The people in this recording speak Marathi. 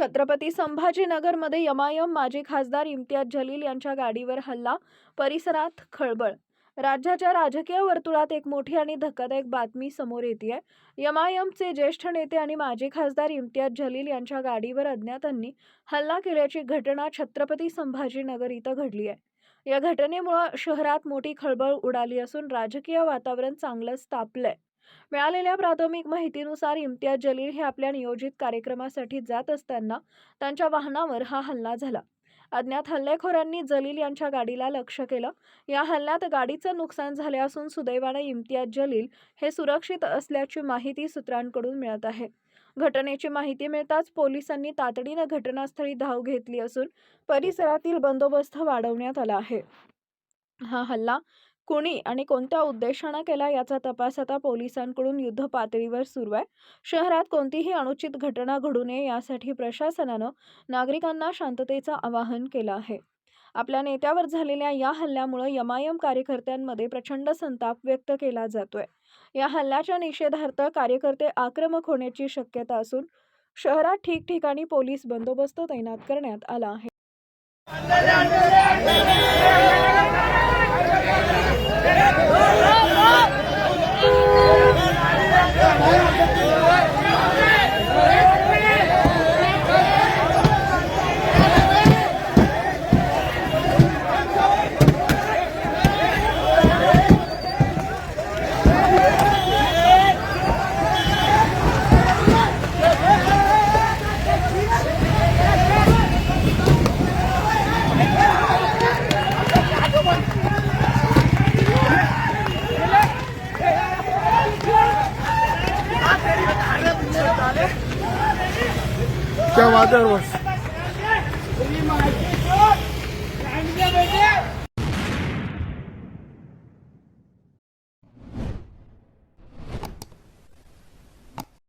छत्रपती संभाजीनगरमध्ये यमायम माजी खासदार इम्तियाज जलील यांच्या गाडीवर हल्ला परिसरात खळबळ. राज्याच्या राजकीय वर्तुळात एक मोठी आणि धक्कादायक बातमी समोर येते आहे यमायमचे ज्येष्ठ नेते आणि माजी खासदार इम्तियाज जलील यांच्या गाडीवर अज्ञातांनी हल्ला केल्याची घटना छत्रपती संभाजीनगर इथं घडली आहे. या घटनेमुळं शहरात मोठी खळबळ उडाली असून राजकीय वातावरण चांगलंच तापलंय. मिळालेल्या प्राथमिक माहितीनुसार इम्तियाज जलील हे आपल्या नियोजित कार्यक्रमासाठी जात असताना त्यांच्या वाहनावर हा हल्ला झाला. अज्ञात हल्लेखोरांनी जलील यांच्या गाडीला लक्ष केलं. या हल्ल्यात गाडीचं नुकसान झाले असून सुदैवाने इम्तियाज जलील हे सुरक्षित असल्याची माहिती सूत्रांकडून मिळत आहे. घटनेची माहिती मिळताच पोलिसांनी तातडीनं घटनास्थळी धाव घेतली असून परिसरातील बंदोबस्त वाढवण्यात आला आहे. हा हल्ला कुणी आणि कोणत्या उद्देशानं केला याचा तपास आता पोलिसांकडून युद्ध पातळीवर सुरू आहे. शहरात कोणतीही अनुचित घटना घडू नये यासाठी प्रशासनानं नागरिकांना शांततेचं आवाहन केलं आहे. आपल्या नेत्यावर झालेल्या या हल्ल्यामुळे यमायम कार्यकर्त्यांमध्ये प्रचंड संताप व्यक्त केला जातोय. या हल्ल्याच्या निषेधार्थ कार्यकर्ते आक्रमक होण्याची शक्यता असून शहरात ठिकठिकाणी पोलीस बंदोबस्त तैनात करण्यात आला आहे. ત્યાં વાદળ વર્ષ